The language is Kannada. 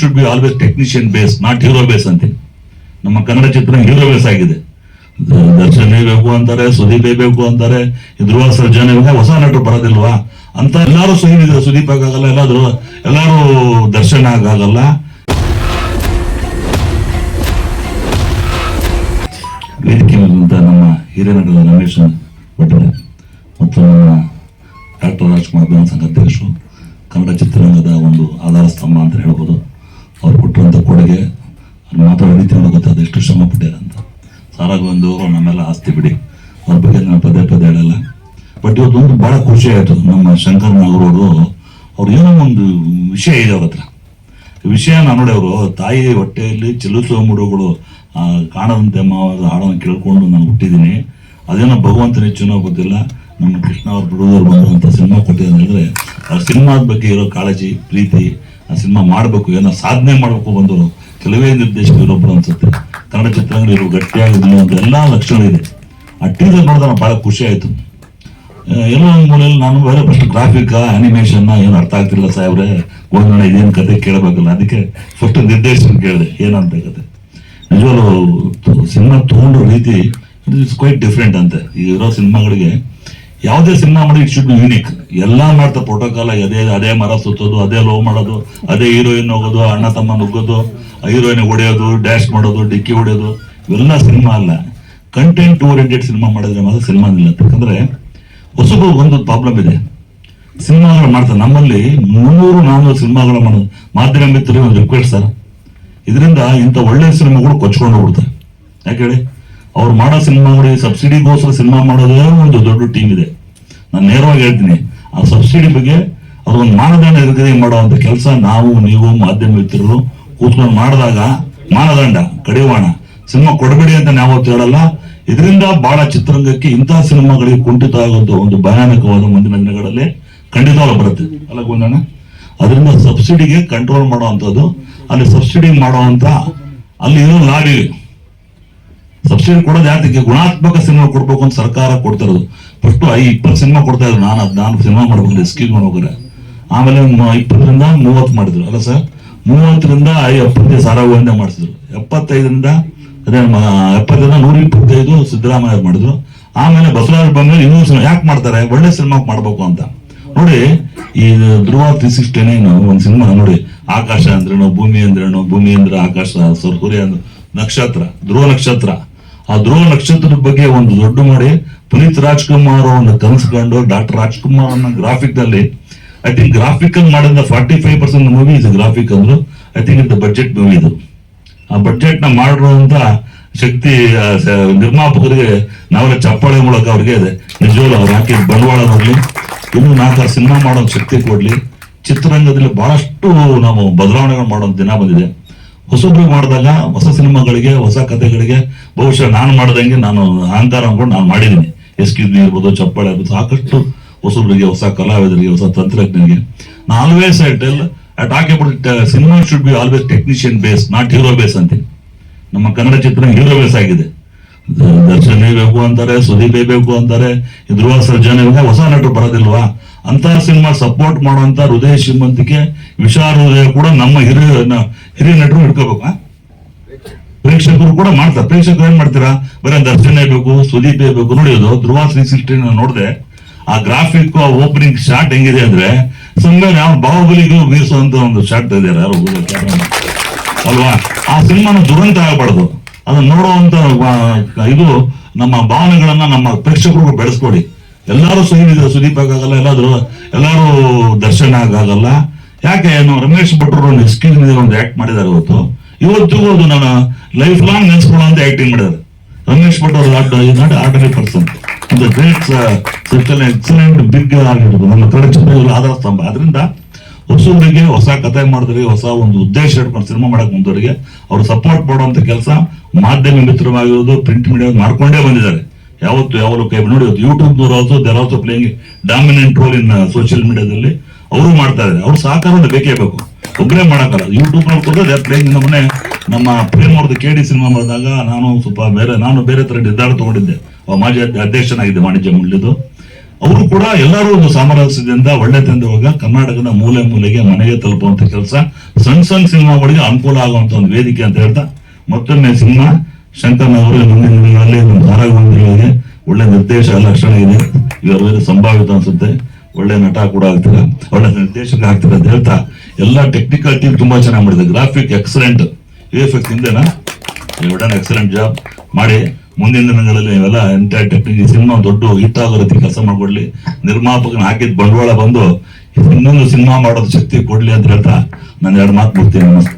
Should be always technician base not hero base ಅಂತೀನಿ. ನಮ್ಮ ಕನ್ನಡ ಚಿತ್ರ ಹೀರೋ ಬೇಸ್ ಆಗಿದೆ. ದರ್ಶನೇ ಬೇಕು ಅಂತಾರೆ, ಸುದೀಪ್ ಬೇಕು ಅಂತಾರೆ ಧ್ರುವ ಸರ್ಜನ್ ಹೊಸ ನಟರು ಬರೋದಿಲ್ವಾ? ಅಂತ ಎಲ್ಲಾರು ಸುದೀಪ್ ಸುದೀಪ್ ಆಗಲ್ಲ ಎಲ್ಲಾದ್ರು ಎಲ್ಲಾರು ದರ್ಶನ ಆಗಲ್ಲ ವೇದಿಕೆ ನಮ್ಮ ನಟ ರಮೇಶ್ ಭಟ್ರೆ ಮತ್ತು ನಮ್ಮ ಡಾಕ್ಟರ್ ರಾಜ್ಕುಮಾರ್ ಸಂಘ ಅಧ್ಯಕ್ಷರು ಕನ್ನಡ ಚಿತ್ರರಂಗದ ಒಂದು ಆಧಾರ ಸ್ತಂಭ ಅಂತ ಹೇಳ್ಬೋದು. ಅವ್ರು ಕೊಟ್ಟಿರುವಂಥ ಕೊಡುಗೆ ಮಾತ್ರ ನೋಡೋ ಗೊತ್ತಾದ ಎಷ್ಟು ಶ್ರಮ ಪಟ್ಟಿದ್ದಾರೆ ಅಂತ ಸಾರಾಗೊಂದು ಅವರು ನಮ್ಮೆಲ್ಲ ಆಸ್ತಿ ಬಿಡಿ. ಅವ್ರ ಬಗ್ಗೆ ನಾನು ಪದೇ ಪದೇ ಹೇಳಲ್ಲ. ಬಟ್ ಇವತ್ತು ಒಂದು ಬಹಳ ಖುಷಿ ಆಯಿತು. ನಮ್ಮ ಶಂಕರ್ ನಾಗರವರು ಅವ್ರು ಏನೋ ಒಂದು ವಿಷಯ ಇದೆ ಅವ್ರ ಹತ್ರ. ನಾನು ನೋಡಿ ಅವರು, ತಾಯಿ ಹೊಟ್ಟೆಯಲ್ಲಿ ಚಲಿಸುವ ಮುಡುಗಳು ಕಾಣದಂತೆ ಮಾವಾದ ಹಾಡನ್ನು ಕೇಳ್ಕೊಂಡು ನಾನು ಹುಟ್ಟಿದ್ದೀನಿ. ಅದೇನೋ ಭಗವಂತನ ಹೆಚ್ಚುನೋ ಗೊತ್ತಿಲ್ಲ. ನಮ್ಮ ಕೃಷ್ಣ ಅವ್ರ ಬಿಡುಗರು ಬಂದಂಥ ಸಿನಿಮಾ ಕೊಟ್ಟಿದ್ದಾರೆ ಅಂದ್ರೆ, ಆ ಸಿನಿಮಾದ ಬಗ್ಗೆ ಇರೋ ಕಾಳಜಿ, ಪ್ರೀತಿ ಆ ಸಿನಿಮಾ ಮಾಡಬೇಕು, ಏನೋ ಸಾಧನೆ ಮಾಡಬೇಕು ಒಂದು ಕೆಲವೇ ನಿರ್ದೇಶಕರು ಇರೊಬ್ಬರು ಅನ್ಸುತ್ತೆ. ಕನ್ನಡ ಚಿತ್ರಗಳು ಇರೋ ಗಟ್ಟಿಯಾಗಿ ಅಂತ ಎಲ್ಲ ಲಕ್ಷಣಗಳಿದೆ. ಆ ಟೀಸರ್ ನೋಡಿದ್ರೆ ಭಾಳ ಖುಷಿ ಆಯಿತು. ಎಲ್ಲ ಮೂಲೆಯಲ್ಲಿ ನಾನು ಬೇರೆ ಫಸ್ಟ್ ಗ್ರಾಫಿಕ್ ಅನಿಮೇಷನ್ ಏನು ಅರ್ಥ ಆಗ್ತಿಲ್ಲ ಸಾಹೇಬ್ರೆ. ಓದೋಣ ಇದೇನು ಕತೆ ಕೇಳಬೇಕಲ್ಲ, ಅದಕ್ಕೆ ಫಸ್ಟ್ ನಿರ್ದೇಶನ ಕೇಳಿದೆ, ಏನಂತ ಕತೆ. ನಿಜವಾಗ್ಲು ಸಿನಿಮಾ ತಗೊಂಡ್ರ ರೀತಿ ಇಟ್ ಇಸ್ ಕ್ವೈಟ್ ಡಿಫ್ರೆಂಟ್ ಅಂತೆ. ಈಗ ಇರೋ ಸಿನಿಮಾಗಳಿಗೆ ಯಾವುದೇ ಸಿನಿಮಾ ಮಾಡಿ ಇಟ್ ಶುಡ್ ಬಿ ಯೂನಿಕ್ ಎಲ್ಲ ಮಾಡ್ತಾ ಪ್ರೋಟೋಕಾಲ್ ಅದೇ ಅದೇ ಮರ ಸುತ್ತೋದು, ಅದೇ ಲವ್ ಮಾಡೋದು, ಅದೇ ಹೀರೋಯಿನ್ ಹೋಗೋದು, ಅಣ್ಣ ತಮ್ಮ ನುಗ್ಗೋದು ಹೀರೋಯಿನ್ ಹೊಡೆಯೋದು ಡ್ಯಾಶ್ ಮಾಡೋದು, ಡಿಕ್ಕಿ ಹೊಡೆಯೋದು, ಇವೆಲ್ಲ ಸಿನಿಮಾ ಅಲ್ಲ. ಕಂಟೆಂಟ್ ಓರಿಯೆಂಟೆಡ್ ಸಿನಿಮಾ ಮಾಡಿದ್ರೆ ಮಾತ್ರ ಸಿನಿಮಾ ನಿಲ್ಲತ್ತೆ ಯಾಕಂದ್ರೆ ಹೊಸಬು ಒಂದು ಪ್ರಾಬ್ಲಮ್ ಇದೆ. ಸಿನಿಮಾಗಳು ಮಾಡ್ತಾರೆ ನಮ್ಮಲ್ಲಿ ಮುನ್ನೂರು ನಾನ್ನೂರು ಸಿನಿಮಾಗಳು ಮಾಡೋದು ಮಾಧ್ಯಮ ಮಿತ್ರರು ಒಂದು ರಿಕ್ವೆಸ್ಟ್ ಸರ್. ಇದರಿಂದ ಇಂಥ ಒಳ್ಳೆ ಸಿನಿಮಾಗಳು ಕೊಚ್ಕೊಂಡು ಹೋಗ್ಬಿಡ್ತಾರೆ ಯಾಕೆ ಹೇಳಿ? ಅವ್ರು ಮಾಡೋ ಸಿನಿಮಾಗಳಿಗೆ ಸಬ್ಸಿಡಿಗೋಸ್ಕರ ಸಿನಿಮಾ ಮಾಡೋದೇ ಒಂದು ದೊಡ್ಡ ಟೀಮ್ ಇದೆ. ನಾನು ನೇರವಾಗಿ ಹೇಳ್ತೀನಿ. ಆ ಸಬ್ಸಿಡಿ ಬಗ್ಗೆ ಅದೊಂದು ಮಾನದಂಡ ನಿಗದಿ ಮಾಡುವಂತ ಕೆಲಸ ನಾವು, ನೀವು, ಮಾಧ್ಯಮ ಮಿತ್ರರು ಕೂತ್ಕೊಂಡು ಮಾಡಿದಾಗ ಮಾನದಂಡ, ಕಡಿವಾಣ. ಸಿನಿಮಾ ಕೊಡಬೇಡಿ ಅಂತ ನಾವು ಹೇಳಲ್ಲ. ಇದರಿಂದ ಬಹಳ ಚಿತ್ರರಂಗಕ್ಕೆ ಇಂತಹ ಸಿನಿಮಾಗಳಿಗೆ ಕುಂಠಿತ ಆಗುವಂತ ಒಂದು ಭಯಾನಕವಾದ ಮುಂದಿನ ದಿನಗಳಲ್ಲಿ ಖಂಡಿತವಾಗಿ ಬರುತ್ತೆ. ಅಲ್ಲ ಗೊಂದಣ್ಣ ಅದರಿಂದ ಸಬ್ಸಿಡಿಗೆ ಕಂಟ್ರೋಲ್ ಮಾಡುವಂಥದ್ದು ಅಲ್ಲಿ ಸಬ್ಸಿಡಿ ಮಾಡುವಂತ ಅಲ್ಲಿ ಇರೋ ಲಾಬಿ ಸಬ್ಸಿಡಿ ಕೊಡೋದು ಯಾತಕ್ಕೆ ಗುಣಾತ್ಮಕ ಸಿನಿಮಾ ಕೊಡ್ಬೇಕು ಅಂತ ಸರ್ಕಾರ ಕೊಡ್ತಿರೋದು. ಫಸ್ಟ್ ಐ ಇಪ್ಪತ್ತು ಸಿನಿಮಾ ಕೊಡ್ತಾ ಇದ್ರು. ನಾನು ನಾನು ಸಿನಿಮಾ ಮಾಡ್ಬೇಕು ಸ್ಕೀಮ್ ಹೋಗ್ರೆ ಆಮೇಲೆ ಇಪ್ಪತ್ತರಿಂದ ಮೂವತ್ತು ಮಾಡಿದ್ರು. ಅಲ್ಲ ಸರ್? ಮೂವತ್ತರಿಂದ ಐ ಎಪ್ಪತ್ತೈದು ಒಂದೇ ಮಾಡಿಸಿದ್ರು. ಎಪ್ಪತ್ತೈದರಿಂದ ಅದೇ ಎಪ್ಪತ್ತರಿಂದ ನೂರ ಇಪ್ಪತ್ತೈದು ಸಿದ್ದರಾಮಯ್ಯ ಮಾಡಿದ್ರು. ಆಮೇಲೆ ಬಸವರಾಜ ಬಂದ್ಮೇಲೆ ಇನ್ನೂ ಸಿನಿಮಾ ಯಾಕೆ ಮಾಡ್ತಾರೆ? ಒಳ್ಳೆ ಸಿನಿಮಾ ಮಾಡ್ಬೇಕು ಅಂತ. ನೋಡಿ, ಈ ಧ್ರುವ ತ್ರೀ ಸಿಕ್ಸ್ಟಿ ಒಂದು ಸಿನಿಮಾ ನೋಡಿ. ಆಕಾಶ ಅಂದ್ರೇನು, ಭೂಮಿ ಅಂದ್ರೇನು, ಭೂಮಿ ಅಂದ್ರೆ ಆಕಾಶ, ಸೂರ್- ಸೂರ್ಯ ಅಂದ್ರೆ ನಕ್ಷತ್ರ, ಧ್ರುವ ನಕ್ಷತ್ರ. ಆ ಧ್ರುವ ನಕ್ಷತ್ರದ ಬಗ್ಗೆ ಒಂದು ದೊಡ್ಡ ಮಾಡಿ ಪುನೀತ್ ರಾಜ್ಕುಮಾರ್ ಒಂದು ಕನಸ್ಕೊಂಡು ಡಾಕ್ಟರ್ ರಾಜ್ಕುಮಾರ್ ಅನ್ನ ಗ್ರಾಫಿಕ್ ಅಲ್ಲಿ ಐ ಥಿಂಕ್ ಗ್ರಾಫಿಕ್ ಅಲ್ಲಿ ಮಾಡಿದ ಫಾರ್ಟಿ ಫೈವ್ ಪರ್ಸೆಂಟ್ ಮೂವಿ ಇದು ಗ್ರಾಫಿಕ್ ಅಂದ್ರು ಐ ಥಿಂಕ್ ಇದು ಬಜೆಟ್ ಮೂವಿ ಇದು. ಆ ಬಜೆಟ್ನ ಮಾಡಿರುವಂತ ಶಕ್ತಿ ನಿರ್ಮಾಪಕರಿಗೆ ನಾವೆಲ್ಲ ಚಪ್ಪಾಳೆ ಮೂಲಕ ಅವ್ರಿಗೆ ಇದೆ. ನಿಜವಾಗ್ಲು ಅವ್ರು ಹಾಕಿ ಬಂಡವಾಳ ನೋಡ್ಲಿ? ಇನ್ನು ನಾಲ್ಕು ಸಿನಿಮಾ ಮಾಡೋ ಶಕ್ತಿ ಕೊಡ್ಲಿ. ಚಿತ್ರರಂಗದಲ್ಲಿ ಬಹಳಷ್ಟು ನಾವು ಬದಲಾವಣೆಗಳು ಮಾಡೋ ದಿನ ಬಂದಿದೆ. ಹೊಸಬ್ರು ಮಾಡಿದಾಗ ಸಿನಿಮಾಗಳಿಗೆ ಹೊಸ ಕಥೆಗಳಿಗೆ ಬಹುಶಃ ನಾನು ಮಾಡ್ದಂಗೆ ನಾನು ಅಹಂಕಾರ ಅನ್ಕೊಂಡು ನಾನು ಮಾಡಿದ್ದೀನಿ. ಎಸ್ ಕ್ಯೂ ಇರ್ಬೋದು, ಚಪ್ಪಾಳೆ ಇರ್ಬೋದು, ಸಾಕಷ್ಟು ಹೊಸಬ್ರಿಗೆ, ಹೊಸ ಕಲಾವಿದರಿಗೆ, ಹೊಸ ತಂತ್ರಜ್ಞರಿಗೆ. ನಾನು always I tell talk about cinema should be always technician base not hero base ಅಂತೀನಿ. ನಮ್ಮ ಕನ್ನಡ ಚಿತ್ರ ಹೀರೋ ಬೇಸ್ ಆಗಿದೆ. ದರ್ಶನ್ ಬೇಕು ಅಂತಾರೆ, ಸುದೀಪ್ ಬೇಕು ಅಂತಾರೆ ಧ್ರುವ ಸರ್ಜನ್ ಹೊಸ ನಟರು ಬರೋದಿಲ್ವಾ? ಅಂತ ಸಿನಿಮಾ ಸಪೋರ್ಟ್ ಮಾಡುವಂತ ಹೃದಯ ಶ್ರೀಮಂತಿಕೆ, ವಿಶಾಲ ಹೃದಯ ಕೂಡ ನಮ್ಮ ಹಿರಿಯ ಹಿರಿಯ ನಟರು ಹಿಡ್ಕೋಬೇಕು? ಪ್ರೇಕ್ಷಕರು ಕೂಡ ಮಾಡ್ತಾರೆ. ಪ್ರೇಕ್ಷಕರು ಏನ್ ಮಾಡ್ತೀರಾ? ಬರೀ ದರ್ಶನ ಬೇಕು, ಸುದೀಪ್ ಬೇಕು, ನೋಡಿ ಅದು ಧ್ರುವ ತ್ರೀ ಸಿಕ್ಸ್ಟಿ ನೋಡಿದೆ. ಆ ಗ್ರಾಫಿಕ್ ಆ ಓಪನಿಂಗ್ ಶಾಟ್ ಹೆಂಗಿದೆ ಅಂದ್ರೆ ಸುಮ್ಮನೆ ನಾವು ಬಾಹುಬಲಿಗೂ ಮೀರಿಸುವಂತ ಒಂದು ಶಾಟ್ ಇದ್ದಾರೆ ಅಲ್ವಾ? ಆ ಸಿನಿಮಾನ ದುರಂತ ಆಗಬಾರ್ದು. ಅದನ್ನ ನೋಡುವಂತ ಇದು ನಮ್ಮ ಭಾವನೆಗಳನ್ನ ನಮ್ಮ ಪ್ರೇಕ್ಷಕರು ಬೆಳೆಸ್ಕೊಡಿ. ಎಲ್ಲಾರು ಸುದೀಪ್ ಸುದೀಪ್ ಆಗಾಗಲ್ಲ ಎಲ್ಲಾದ್ರು, ಎಲ್ಲಾರು ದರ್ಶನ ಆಗಾಗಲ್ಲ ಯಾಕೆ? ರಮೇಶ್ ಭಟ್ರು ಒಂದು ಎಕ್ಸ್ಕ್ಯೂಸ್ ಒಂದು ಆಕ್ಟ್ ಮಾಡಿದಾರೆ ಇವತ್ತು ಇವತ್ತು ಅದು ನಾನು. ಲೈಫ್ ಲಾಂಗ್ ನೆನ್ಸ್ಕೊಳ್ಳುವಂತ ಆಕ್ಟಿಂಗ್ ಮಾಡಿದ್ದಾರೆ ರಮೇಶ್ ಭಟ್ ಅವರು ನಾಟ್ ಆರ್ಡಿನರಿ ಪರ್ಸನ್ ಒಂದು ಗ್ರೇಟ್ ಎಕ್ಸಲೆಂಟ್ ಬಿಗ್ ಆಗಿರ್ಬೋದು ನಮ್ಮ ಕಡೆ ಆಧಾರ ಸ್ತಂಭ. ಅದರಿಂದ ಹೊಸವರಿಗೆ ಹೊಸ ಕಥೆ ಮಾಡಿದ್ರೆ ಹೊಸ ಒಂದು ಉದ್ದೇಶ ಇಟ್ಕೊಂಡು ಸಿನಿಮಾ ಮಾಡಕ್ ಮುಂದವರಿಗೆ ಅವ್ರು ಸಪೋರ್ಟ್ ಮಾಡುವಂತ ಕೆಲಸ ಮಾಧ್ಯಮ ಮಿತ್ರವಾಗಿರೋದು ಪ್ರಿಂಟ್ ಮೀಡಿಯಾ ಮಾಡ್ಕೊಂಡೇ ಬಂದಿದ್ದಾರೆ. ಯಾವತ್ತು ಯಾವ ಕೈ. ನೋಡಿ YouTube also there also playing dominant role in social ಮೀಡಿಯಾದಲ್ಲಿ ಅವರು ಮಾಡ್ತಾ ಇದ್ದಾರೆ. ಅವ್ರ ಸಹಕಾರ ಬೇಕೇ ಬೇಕು. ಒಬ್ಬರೇ ಮಾಡಕ್ಕಲ್ಲ. ಯೂಟ್ಯೂಬ್ನಲ್ಲಿ ಕೂಡ ದೇರ್ ಪ್ಲೇಯಿಂಗ್ ನಮ್ಮನೆ ನಮ್ಮ ಪ್ರೇಮ್ ಅವ್ರದ್ದು ಕೆ ಡಿ ಸಿನಿಮಾ ಮಾಡಿದಾಗ ನಾನು ಸ್ವಲ್ಪ ಬೇರೆ, ನಾನು ಬೇರೆ ತರ ನಿರ್ಧಾರ ತಗೊಂಡಿದ್ದೆ. ಮಾಜಿ ಅಧ್ಯ- ಅಧ್ಯಕ್ಷನಾಗಿದ್ದೆ ವಾಣಿಜ್ಯ ಮಂಡಳಿದು ಅವರು ಕೂಡ ಎಲ್ಲರೂ ಒಂದು ಸಾಮರಸ್ಯದಿಂದ ಒಳ್ಳೆ ಹೋಗ ಕರ್ನಾಟಕದ ಮೂಲೆ ಮೂಲೆಗೆ ಮನೆಗೆ ತಲುಪುವಂತ ಕೆಲಸ. ಸಣ್ಣ ಸಣ್ಣ ಸಿನಿಮಾಗಳಿಗೆ ಅನುಕೂಲ ಆಗುವಂತ ಒಂದು ವೇದಿಕೆ ಅಂತ ಹೇಳ್ತಾ, ಮತ್ತೊಮ್ಮೆ ಸಿನಿಮಾ ಶಂಕರ್ನವರು ಮುಂದಿನ ದಿನಗಳಲ್ಲಿ ಒಳ್ಳೆ ನಿರ್ದೇಶ ಲಕ್ಷಣ ಇದೆ. ಇವರ ಸಂಭಾವಿತ ಅನ್ಸುತ್ತೆ. ಒಳ್ಳೆ ನಟ ಕೂಡ ಆಗ್ತೀರಾ? ಒಳ್ಳೆ ನಿರ್ದೇಶಕ ಆಗ್ತೀರಾ ಅಂತ ಹೇಳ್ತಾ ಎಲ್ಲ ಟೆಕ್ನಿಕಲ್ ಟೀಮ್ ತುಂಬಾ ಚೆನ್ನಾಗಿ ಮಾಡಿದೆ ಗ್ರಾಫಿಕ್ ಎಕ್ಸಲೆಂಟ್ ಎಫೆಕ್ಟ್ ಹಿಂದೆನಾ ಎಕ್ಸಲೆಂಟ್ ಜಾಬ್ ಮಾಡಿ, ಮುಂದಿನ ದಿನಗಳಲ್ಲಿ ನೀವೆಲ್ಲ ಎಂಟೈರ್ ಟೆಕ್ನಿಕ್ ಸಿನಿಮಾ ದೊಡ್ಡ ಹಿಟ್ ಆಗೋ ರೀತಿ ಕೆಲಸ ಮಾಡ್ಕೊಡ್ಲಿ. ನಿರ್ಮಾಪಕನ ಹಾಕಿದ ಬಂಡವಾಳ ಬಂದು ಇನ್ನೊಂದು ಸಿನಿಮಾ ಮಾಡೋದು ಶಕ್ತಿ ಕೊಡ್ಲಿ ಅಂತ ಹೇಳ್ತಾ ನಾನು ಎರಡು ಮಾತು ಬಿಡ್ತೀನಿ. ನಮಸ್ತೆ